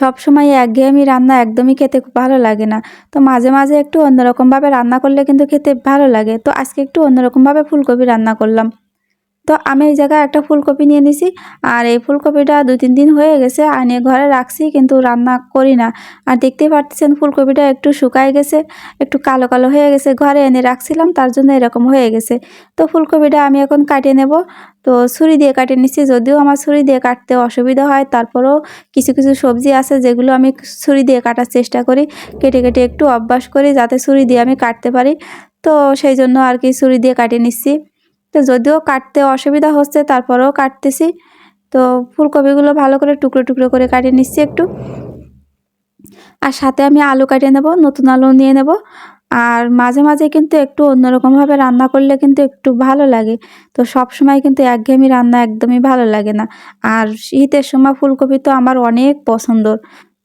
সব সময় একঘেয়েমি রান্না একদমই খেতে খুব ভালো লাগে না। তো মাঝে মাঝে একটু অন্যরকমভাবে রান্না করলে কিন্তু খেতে ভালো লাগে। তো আজকে একটু অন্যরকমভাবে ফুলকপি রান্না করলাম। তো আমি এই জায়গায় একটা ফুলকপি নিয়ে নিছি। আর এই ফুলকপিটা দু, তিন দিন হয়ে গেছে আনে ঘরে রাখছি, কিন্তু রান্না করি না। আর দেখতেই পাচ্ছেন ফুলকপিটা একটু শুকায় গেছে, একটু কালো কালো হয়ে গেছে, ঘরে এনে রাখছিলাম, তার জন্য এরকম হয়ে গেছে। তো ফুলকপিটা আমি এখন কাটিয়ে নেব। তো ছুরি দিয়ে কাটিয়ে নিচ্ছি যদিও আমার ছুরি দিয়ে কাটতে অসুবিধা হয়, তারপরেও কিছু কিছু সবজি আছে যেগুলো আমি ছুরি দিয়ে কাটার চেষ্টা করি। কেটে কেটে একটু অভ্যাস করি, যাতে ছুরি দিয়ে আমি কাটতে পারি। তো সেই জন্য আর কি ছুরি দিয়ে কাটিয়ে নিচ্ছি। তো যদিও কাটতে অসুবিধা হচ্ছে, তারপরেও কাটতেছি। তো ফুলকপিগুলো ভালো করে টুকরো টুকরো করে কাটিয়ে নিচ্ছি একটু। আর সাথে আমি আলু কাটিয়ে নেব, নতুন আলু নিয়ে নেব। আর মাঝে মাঝে কিন্তু একটু অন্যরকমভাবে রান্না করলে কিন্তু একটু ভালো লাগে। তো সব সময় কিন্তু একঘেয়েমি রান্না একদমই ভালো লাগে না। আর শীতের সময় ফুলকপি তো আমার অনেক পছন্দর।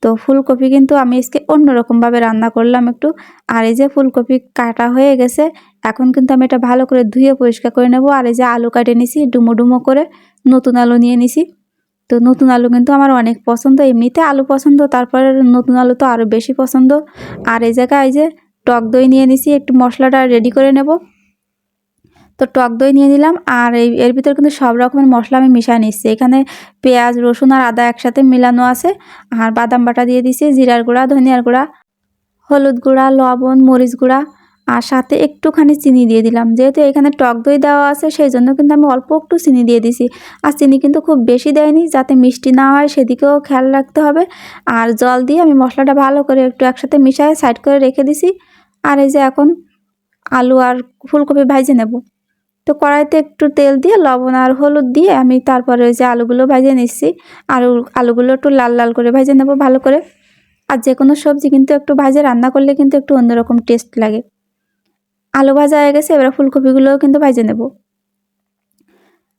তো ফুলকপি কিন্তু আমি আজকে অন্যরকমভাবে রান্না করলাম একটু। আর এই যে ফুলকপি কাটা হয়ে গেছে, এখন কিন্তু আমি এটা ভালো করে ধুয়ে পরিষ্কার করে নেব। আর এই যে আলু কাটে নিছি, ডুমো ডুমো করে নতুন আলু নিয়ে নিছি। তো নতুন আলু কিন্তু আমার অনেক পছন্দ, এমনিতে আলু পছন্দ, তারপরে নতুন আলু তো আরও বেশি পছন্দ। আর এই জায়গায় এই যে টক দই নিয়ে নিছি, একটু মশলাটা রেডি করে নেব। তো টক দই নিয়ে নিলাম আর এই, এর ভিতরে কিন্তু সব রকমের মশলা আমি মিশিয়ে নিচ্ছি। এখানে পেঁয়াজ, রসুন আর আদা একসাথে মিলানো আছে। আর বাদাম বাটা দিয়ে দিছি, জিরার গুঁড়া, ধনিয়ার গুঁড়া, হলুদ গুঁড়া, লবণ, মরিচ গুঁড়া আর সাথে একটুখানি চিনি দিয়ে দিলাম। যেহেতু এখানে টক দই দেওয়া আছে, সেই জন্য কিন্তু আমি অল্প একটু চিনি দিয়ে দিছি। আর চিনি কিন্তু খুব বেশি দেয়নি, যাতে মিষ্টি না হয়, সেদিকেও খেয়াল রাখতে হবে। আর জল দিয়ে আমি মশলাটা ভালো করে একটু একসাথে মিশায় সাইড করে রেখে দিছি। আর এই যে এখন আলু আর ফুলকপি ভাজে নেব। তো কড়াইতে একটু তেল দিয়ে, লবণ আর হলুদ দিয়ে আমি তারপরে ওই যে আলুগুলো ভেজে নিচ্ছি। আলু আলুগুলো একটু লাল লাল করে ভেজে নেব ভালো করে। আর যে কোনো সবজি কিন্তু একটু ভাজে রান্না করলে কিন্তু একটু অন্যরকম টেস্ট লাগে। আলু ভাজা হয়ে গেছে, এবার ফুলকপিগুলোও কিন্তু ভেজে নেব।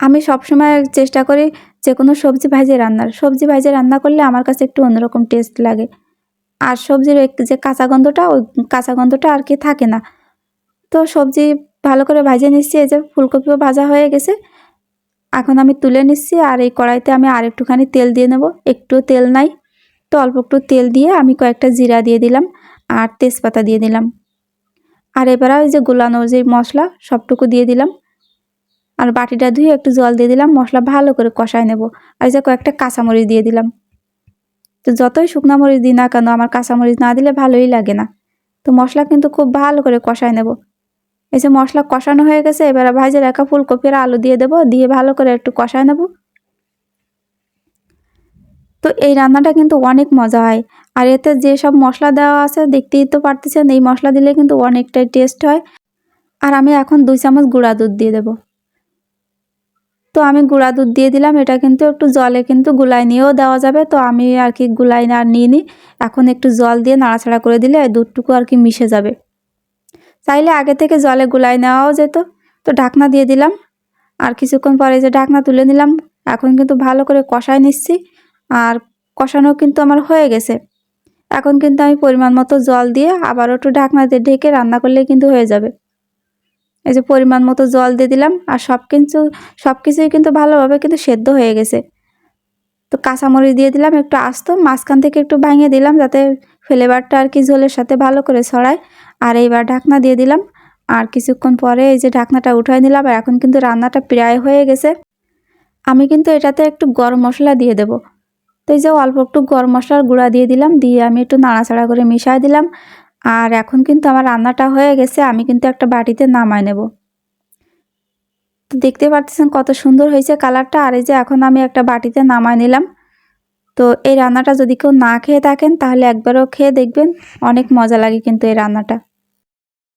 আমি সবসময় চেষ্টা করি যে কোনো সবজি ভাজে রান্নার। সবজি ভাজে রান্না করলে আমার কাছে একটু অন্যরকম টেস্ট লাগে। আর সবজির যে কাঁচা গন্ধটা, ওই কাঁচা গন্ধটা আর কি থাকে না। তো সবজি ভালো করে ভাজে নিচ্ছি, এই যে ফুলকপিও ভাজা হয়ে গেছে। এখন আমি তুলে নিচ্ছি আর এই কড়াইতে আমি আর একটুখানি তেল দিয়ে নেব। একটু তেল নাই, তো অল্প একটু তেল দিয়ে আমি কয়েকটা জিরা দিয়ে দিলাম আর তেজপাতা দিয়ে দিলাম। আর এবার ওই যে গোলানো যে মশলা, সবটুকু দিয়ে দিলাম। আর বাটিটা ধুয়ে একটু জল দিয়ে দিলাম, মশলা ভালো করে কষায় নেব। আর যে কয়েকটা কাঁচামরিচ দিয়ে দিলাম। তো যতই শুকনো মরিচ দিই না কেন, আমার কাঁচামরিচ না দিলে ভালোই লাগে না। তো মশলা কিন্তু খুব ভালো করে কষায় নেব। এই যে মশলা কষানো হয়ে গেছে, এবার ভাজে রাখা ফুলকপি আর আলু দিয়ে দেবো, দিয়ে ভালো করে একটু কষায় নেব। তো এই রান্নাটা কিন্তু অনেক মজা হয়। আর এতে যেসব মশলা দেওয়া আছে, দেখতেই তো পারতেছেন, এই মশলা দিলে কিন্তু অনেকটাই টেস্ট হয়। আর আমি এখন দুই চামচ গুঁড়া দুধ দিয়ে দেব। তো আমি গুঁড়া দুধ দিয়ে দিলাম, এটা কিন্তু একটু জলে কিন্তু গুলাই নিয়েও দেওয়া যাবে, তো আমি আর কি গুলাই না নিয়ে নিই এখন একটু জল দিয়ে নাড়াচাড়া করে দিলে দুধটুকু আর কি মিশে যাবে। চাইলে আগে থেকে জলে গুলাই নেওয়াও যেত। তো ঢাকনা দিয়ে দিলাম। আর কিছুক্ষণ পরে যে ঢাকনা তুলে নিলাম, এখন কিন্তু ভালো করে কষায় নিচ্ছি। আর কষানো কিন্তু আমার হয়ে গেছে। এখন কিন্তু আমি পরিমাণ মতো জল দিয়ে আবারও একটু ঢাকনা দিয়ে ঢেকে রান্না করলে কিন্তু হয়ে যাবে। এই যে পরিমাণ মতো জল দিয়ে দিলাম আর সব কিছু সব কিছুই কিন্তু ভালোভাবে কিন্তু সেদ্ধ হয়ে গেছে। তো কাঁচামরিচ দিয়ে দিলাম একটু আস্ত, মাঝখান থেকে একটু ভাঙিয়ে দিলাম যাতে ফ্লেভারটা আর কি ঝোলের সাথে ভালো করে ছড়ায়। আর এইবার ঢাকনা দিয়ে দিলাম। আর কিছুক্ষণ পরে এই যে ঢাকনাটা উঠাই নিলাম, আর এখন কিন্তু রান্নাটা প্রায় হয়ে গেছে। আমি কিন্তু এটাতে একটু গরম মশলা দিয়ে দেব। তো এই যে অল্প একটু গরম মশলার গুঁড়া দিয়ে দিলাম, দিয়ে আমি একটু নাড়াচাড়া করে মিশাই দিলাম। আর এখন কিন্তু আমার রান্নাটা হয়ে গেছে, আমি কিন্তু একটা বাটিতে নামাই নেব। তো দেখতে পাচ্ছেন কত সুন্দর হয়েছে কালারটা। আর এই যে এখন আমি একটা বাটিতে নামাই নিলাম। তো এই রান্নাটা যদি কেউ না খেয়ে থাকেন, তাহলে একবারও খেয়ে দেখবেন, অনেক মজা লাগে কিন্তু এই রান্নাটা।